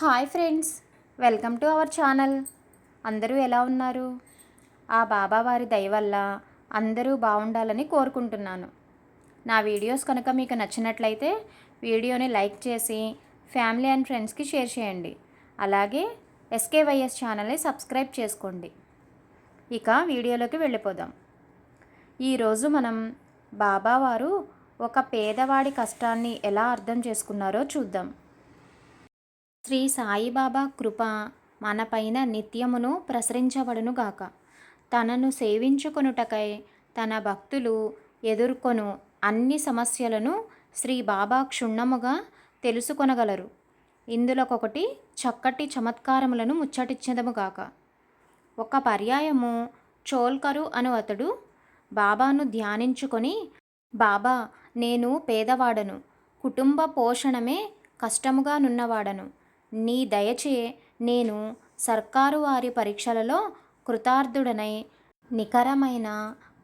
Hi friends welcome to our channel. అందరూ ఎలా ఉన్నారు? ఆ బాబా వారి దయ వల్ల అందరూ బాగుండాలని కోరుకుంటున్నాను. నా వీడియోస్ కనుక మీకు నచ్చినట్లయితే వీడియోని లైక్ చేసి ఫ్యామిలీ అండ్ ఫ్రెండ్స్కి షేర్ చేయండి. అలాగే ఎస్కేవైఎస్ ఛానల్ని సబ్స్క్రైబ్ చేసుకోండి. ఇక వీడియోలోకి వెళ్ళిపోదాం. ఈరోజు మనం బాబావారు ఒక పేదవాడి కష్టాన్ని ఎలా అర్థం చేసుకున్నారో చూద్దాం. శ్రీ సాయిబాబా కృప మనపైన నిత్యమును ప్రసరించబడునుగాక. తనను సేవించుకొనుటకై తన భక్తులు ఎదుర్కొను అన్ని సమస్యలను శ్రీ బాబా క్షుణ్ణముగా తెలుసుకొనగలరు. ఇందులోకొకటి చక్కటి చమత్కారములను ముచ్చటించదముగాక ఒక పర్యాయము చోల్కరు అను అతడు బాబాను ధ్యానించుకొని బాబా నేను పేదవాడను. కుటుంబ పోషణమే కష్టముగా నున్నవాడను. నీ దయచే నేను సర్కారు వారి పరీక్షలలో కృతార్థుడనై నికరమైన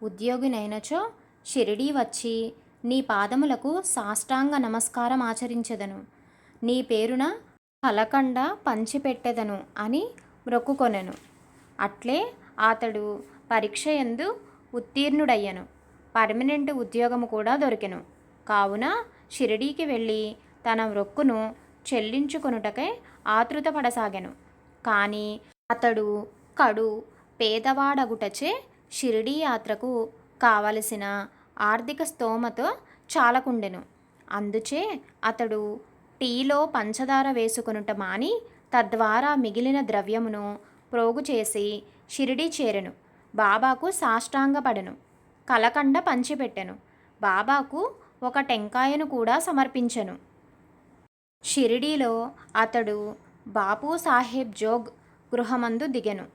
ఉద్యోగినైనచో షిరిడీ వచ్చి నీ పాదములకు సాష్టాంగ నమస్కారం ఆచరించెదను. నీ పేరున కలకండ పంచిపెట్టెదను అని మ్రొక్కుకొనెను అట్లే అతడు పరీక్ష ఎందు ఉత్తీర్ణుడయ్యను. పర్మనెంట్ ఉద్యోగము కూడా దొరికెను. కావున షిరిడీకి వెళ్ళి తన వృక్కును చెల్లించుకొనుటకై ఆతృతపడసాగాను. కానీ అతడు కడు పేదవాడగుటచే షిరిడీ యాత్రకు కావలసిన ఆర్థిక స్తోమత చాలకుండెను. అందుచే అతడు టీలో పంచదార వేసుకొనుట మాని తద్వారా మిగిలిన ద్రవ్యమును ప్రోగు చేసి షిరిడీ చేరెను. బాబాకు సాష్టాంగపడెను. కలకండ పంచిపెట్టెను. బాబాకు ఒక టెంకాయను కూడా సమర్పించెను. షిరిడీలో అతడు బాపు సాహెబ్ జోగ్ గృహమందు దిగెను.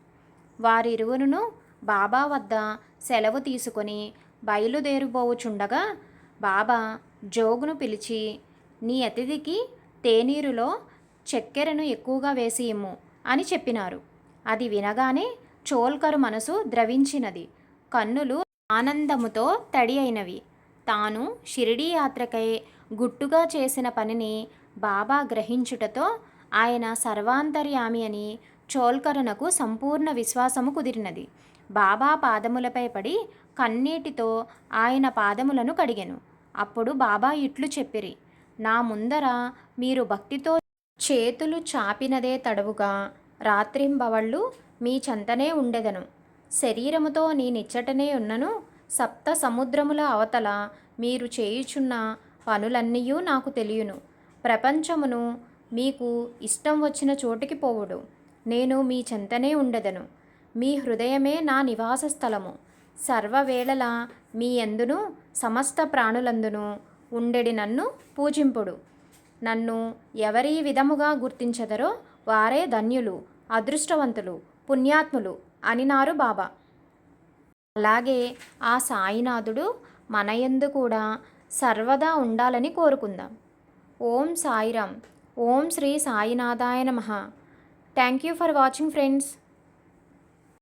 వారిరువురును బాబా వద్ద సెలవు తీసుకొని బయలుదేరుబోవుచుండగా బాబా జోగును పిలిచి నీ అతిథికి తేనీరులో చక్కెరను ఎక్కువగా వేసి ఇమ్ము అని చెప్పినారు. అది వినగానే చోల్కరు మనసు ద్రవించినది. కన్నులు ఆనందముతో తడి అయినవి. తాను షిరిడీ యాత్రకై గుట్టుగా చేసిన పనిని బాబా గ్రహించుటతో ఆయన సర్వాంతర్యామి అని చోల్కరునకు సంపూర్ణ విశ్వాసము కుదిరినది. బాబా పాదములపై పడి కన్నీటితో ఆయన పాదములను కడిగెను. అప్పుడు బాబా ఇట్లు చెప్పిరి నా ముందర మీరు భక్తితో చేతులు చాపినదే తడవుగా రాత్రింబవళ్ళు మీ చెంతనే ఉండెదను. శరీరముతో నేనిచ్చటనే ఉన్నను. సప్త సముద్రముల అవతల మీరు చేయుచున్న పనులన్నీయూ నాకు తెలియను. ప్రపంచమును మీకు ఇష్టం వచ్చిన చోటికి పోవుడు. నేను మీ చెంతనే ఉండదను. మీ హృదయమే నా నివాస స్థలము. సర్వవేళల మీ ఎందును సమస్త ప్రాణులందును ఉండెడి నన్ను పూజింపుడు. నన్ను ఎవరి విధముగా గుర్తించదరో వారే ధన్యులు అదృష్టవంతులు పుణ్యాత్ములు అనినారు బాబా. అలాగే ఆ సాయినాథుడు మనయందు కూడా సర్వదా ఉండాలని కోరుకుందాం. ఓం సాయిరామ్. ఓం శ్రీ సాయినాథాయ నమ. Thank you for watching friends